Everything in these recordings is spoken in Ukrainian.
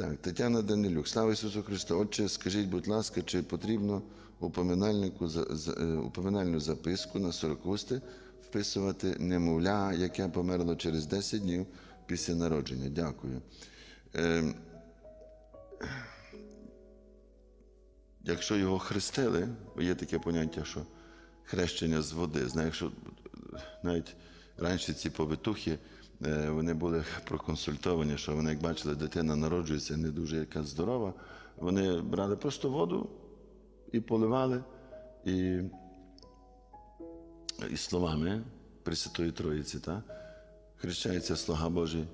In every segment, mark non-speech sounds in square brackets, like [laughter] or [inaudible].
Так, Тетяна Данилюк. Слава Ісусу Христу. Отче, скажіть, будь ласка, чи потрібно у поминальнику за- за- е, записку на сорокусти вписувати немовля, яке померло через 10 днів після народження? Дякую. Е, якщо його хрестили, є таке поняття, що хрещення з води. Знаєш, навіть раніше ці повитухи е, вони були [laughs] проконсультовані, що вони, як бачили, дитина народжується не дуже яка здорова, вони брали просто воду і поливали, і, і словами Пресвятої Троїці, та? хрещається слуга Божий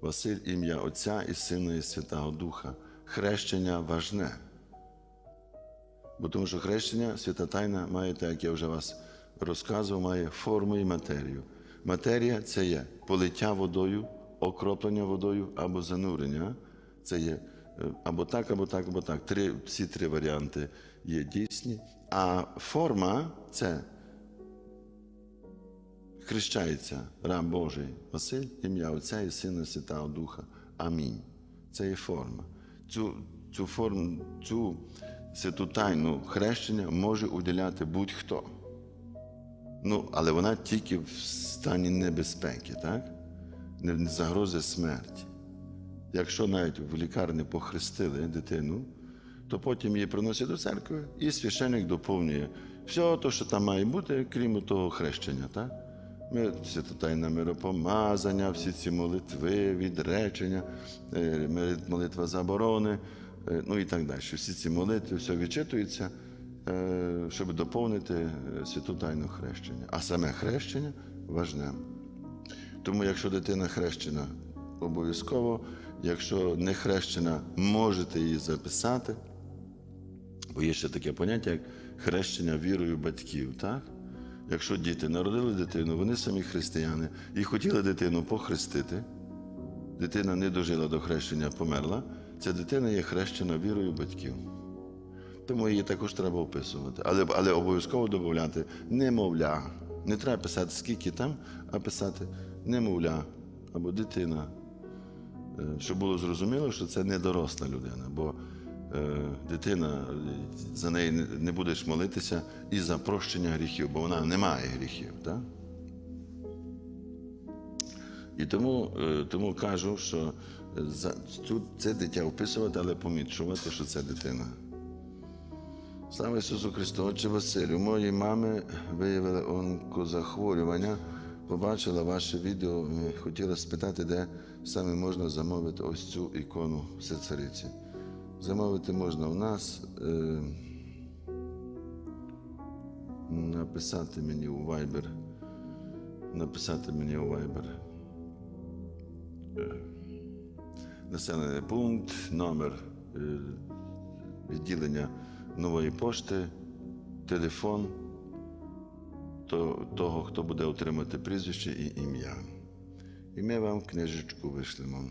Василь, ім'я Отця і Сина, і Святого Духа. Хрещення важне. Бо тому що хрещення, свята тайна, має, так як я вже вас розказував, має форму і матерію. Матерія це є полиття водою, окроплення водою або занурення. Це є е, або так, або так, або так. Три, всі три варіанти є дійсні. А форма це хрещається раб Божий Василь, ім'я Отця і Сина Святого Духа. Амінь. Це є форма. Цю, цю форму, цю святу тайну хрещення може уділяти будь-хто. Ну, але вона тільки в стані небезпеки, так? Не загрози смерті. Якщо навіть в лікарні похрестили дитину, то потім її приносять до церкви, і священник доповнює все те, що там має бути, крім того хрещення. Так? Ми, святотайне миропомазання, всі ці молитви, відречення, е, молитва заборони, е, ну і так далі. Всі ці молитви, все відчитується, щоб доповнити е, святу тайну хрещення. А саме хрещення важне. Тому, якщо дитина хрещена, обов'язково, якщо не хрещена, можете її записати. Бо є ще таке поняття, як хрещення вірою батьків. Так? Якщо діти народили дитину, вони самі християни і хотіли дитину похрестити, дитина не дожила до хрещення, померла, ця дитина є хрещена вірою батьків. Тому її також треба описувати. Але, але обов'язково додати немовля. Не треба писати, скільки там, а писати немовля або дитина. Е, Щоб було зрозуміло, що це не доросла людина, бо е, дитина е, за неї не- будеш молитися і за прощення гріхів, бо вона не має гріхів. Так? І тому, е, тому кажу, що за цю, це дитя вписувати, але помічувати, що це дитина. Слава Ісусу Христу, Отче Василю, моїй мами виявили онкозахворювання. Побачила ваше відео, хотіла спитати, де саме можна замовити ось цю ікону Всецариці. Замовити можна у нас, е, написати мені у Viber. Написати мені у Viber. Е, Населений пункт, номер е, відділення нової пошти, телефон то, того, хто буде отримати прізвище і ім'я. І ми вам книжечку вишлемо.